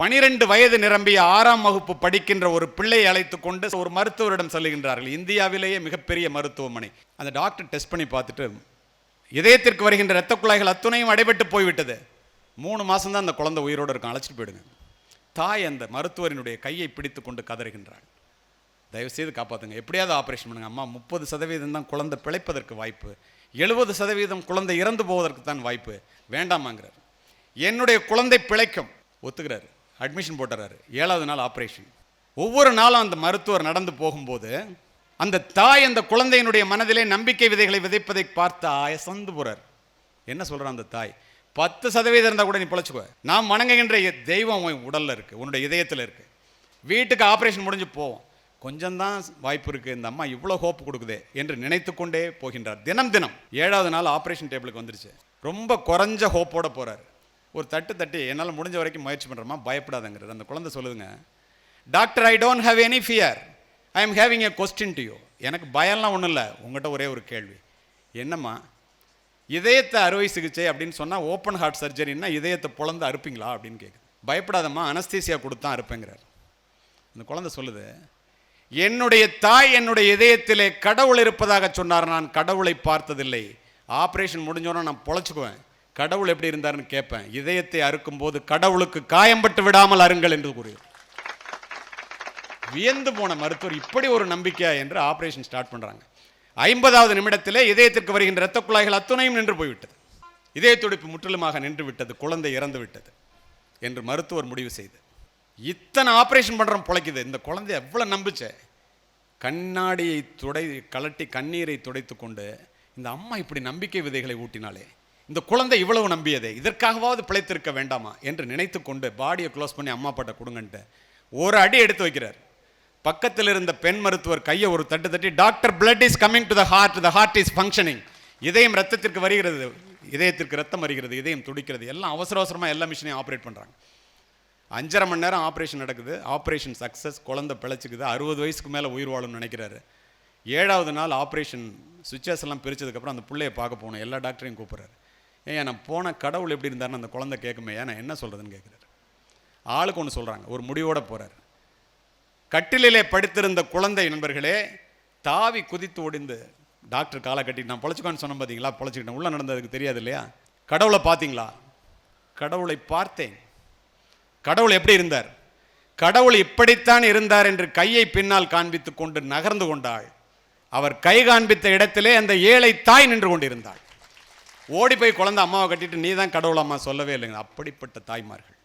பனிரெண்டு வயது நிரம்பிய ஆறாம் வகுப்பு படிக்கின்ற ஒரு பிள்ளையை அழைத்து கொண்டு ஒரு மருத்துவரிடம் செல்லுகின்றார்கள் இந்தியாவிலேயே மிகப்பெரிய மருத்துவமனை. அந்த டாக்டர் டெஸ்ட் பண்ணி பார்த்துட்டு இதயத்திற்கு வருகின்ற இரத்த குழாய்கள் அத்துணையும் அடைபட்டு போய்விட்டது. மூணு மாதம் தான் அந்த குழந்தை உயிரோடு இருக்கும் அழைச்சிட்டு போயிடுங்க. தாய் அந்த மருத்துவரினுடைய கையை பிடித்து கொண்டு கதறுகின்றாள். தயவுசெய்து காப்பாற்றுங்க எப்படியாவது ஆப்ரேஷன் பண்ணுங்க. அம்மா முப்பது சதவீதம் தான் குழந்தை பிழைப்பதற்கு வாய்ப்பு. எழுபது சதவீதம் குழந்தை இறந்து போவதற்கு தான் வாய்ப்பு. வேண்டாமாங்கிறார். என்னுடைய குழந்தை பிழைக்கும். ஒத்துக்கிறாரு. அட்மிஷன் போட்டுறாரு. ஏழாவது நாள் ஆப்ரேஷன் ஒவ்வொரு நாளும் அந்த மருத்துவர் நடந்து போகும்போது அந்த தாய் அந்த குழந்தையினுடைய மனதிலே நம்பிக்கை விதைகளை விதைப்பதை பார்த்து அசந்து போகிறார் என்ன சொல்கிறான் அந்த தாய்? பத்து சதவீதம் இருந்தால் கூட நீ பிழைச்சிக்கோ. நாம் வணங்குகின்ற தெய்வம் உன் இருக்குது உன்னுடைய இதயத்தில் இருக்குது வீட்டுக்கு ஆப்ரேஷன் முடிஞ்சு போவோம். கொஞ்சம்தான் வாய்ப்பு இருக்குது இந்த அம்மா இவ்வளோ ஹோப் கொடுக்குதே என்று நினைத்து கொண்டே போகின்றார். தினம் தினம். ஏழாவது நாள் ஆப்ரேஷன் டேபிளுக்கு வந்துருச்சு. ரொம்ப குறைஞ்ச ஹோப்போடு போகிறார் ஒரு தட்டு தட்டி என்னால் முடிஞ்ச வரைக்கும் முயற்சி பண்ணுறோமா பயப்படாதங்கிறது. அந்த குழந்தை சொல்லுதுங்க doctor I don't have any fear I am having a question to you எனக்கு பயம்லாம் ஒன்றும் இல்லை. உங்கள்கிட்ட ஒரே ஒரு கேள்வி. என்னம்மா இதயத்தை அறுவை சிகிச்சை அப்படின்னு சொன்னால் ஓப்பன் ஹார்ட் சர்ஜரின்னா இதயத்தை பொழந்து அறுப்பீங்களா அப்படின்னு கேட்குது பயப்படாதம்மா அனஸ்தீசியா கொடுத்தா அறுப்பேங்கிறார். அந்த குழந்தை சொல்லுது என்னுடைய தாய் என்னுடைய இதயத்திலே கடவுள் இருப்பதாக சொன்னார். நான் கடவுளை பார்த்ததில்லை. ஆப்ரேஷன் முடிஞ்சோன்னா நான் பொழைச்சிக்குவேன். கடவுள் எப்படி இருந்தார்னு கேட்பேன் இதயத்தை அறுக்கும் போது கடவுளுக்கு காயம்பட்டு விடாமல் அருங்கள் என்று கூறுகிறார் வியந்து போன மருத்துவர் இப்படி ஒரு நம்பிக்கையா என்று ஆபரேஷன் ஸ்டார்ட் பண்றாங்க. ஐம்பதாவது நிமிடத்திலே இதயத்திற்கு வருகின்ற இரத்த குழாய்கள் அத்துணையும் நின்று போய்விட்டது. இதய துடிப்பு முற்றிலுமாக நின்று விட்டது குழந்தை இறந்து விட்டது என்று மருத்துவர் முடிவு செய்து இத்தனை ஆபரேஷன் பண்ணுறோம் பிழைக்குது இந்த குழந்தை எவ்வளவு நம்பிச்சே. கண்ணாடியை துடை கலட்டி கண்ணீரை துடைத்து கொண்டு இந்த அம்மா இப்படி நம்பிக்கை விதைகளை ஊட்டினாலே இந்த குழந்தை இவ்வளவு நம்பியதே இதற்காகவாவது பிழைத்திருக்க வேண்டாமா என்று நினைத்து கொண்டு பாடியை க்ளோஸ் பண்ணி அம்மா அப்பாட்ட கொடுங்கன்ட்டு ஒரு அடி எடுத்து வைக்கிறார். பக்கத்தில் இருந்த பெண் மருத்துவர் கையை ஒரு தட்டு தட்டி doctor blood is coming to the heart the heart is functioning இதயம் ரத்தத்திற்கு வருகிறது இதயத்திற்கு ரத்தம் வருகிறது இதயம் துடிக்கிறது எல்லாம் அவசர அவசரமாக எல்லா மிஷினையும் ஆப்ரேட் பண்ணுறாங்க அஞ்சரை மணி நேரம் ஆப்ரேஷன் நடக்குது ஆப்ரேஷன் சக்ஸஸ் குழந்தை பிழைச்சிக்குது அறுபது வயசுக்கு மேலே உயிர் வாழும்னு நினைக்கிறாரு. ஏழாவது நாள் ஆப்ரேஷன் சுவிச்சஸ் எல்லாம் பிரிச்சதுக்கப்புறம் அந்த பிள்ளைய பார்க்க போகணும் எல்லா டாக்டரையும் கூப்பிட்றாரு. ஏன் நான் போன கடவுள் எப்படி இருந்தாருன்னு அந்த குழந்தை கேட்குமே. ஏன் நான் என்ன சொல்கிறதுன்னு கேட்குறாரு. ஆளுக்கு ஒன்று சொல்கிறாங்க ஒரு முடிவோட போகிறார் கட்டிலிலே படுத்திருந்த குழந்தை நண்பர்களே தாவி குதித்து ஒடிந்து டாக்டர் காலை கட்டி நான் பொழைச்சிக்கான்னு சொன்னேன் பார்த்தீங்களா பொழைச்சிக்கிட்டேன். உள்ளே நடந்ததுக்கு தெரியாது இல்லையா? கடவுளை பார்த்தீங்களா? கடவுளை பார்த்தேன். கடவுள் எப்படி இருந்தார்? கடவுள் இப்படித்தான் இருந்தார் என்று கையை பின்னால் காண்பித்துக் கொண்டு நகர்ந்து கொண்டாள். அவர் கை காண்பித்த இடத்திலே அந்த ஏழை தாய் நின்று கொண்டிருந்தாள். ஓடி போய் குழந்தை அம்மாவை கட்டிட்டு நீ தான் கடவுள் அம்மா சொல்லவே இல்லைங்க. அப்படிப்பட்ட தாய்மார்கள்.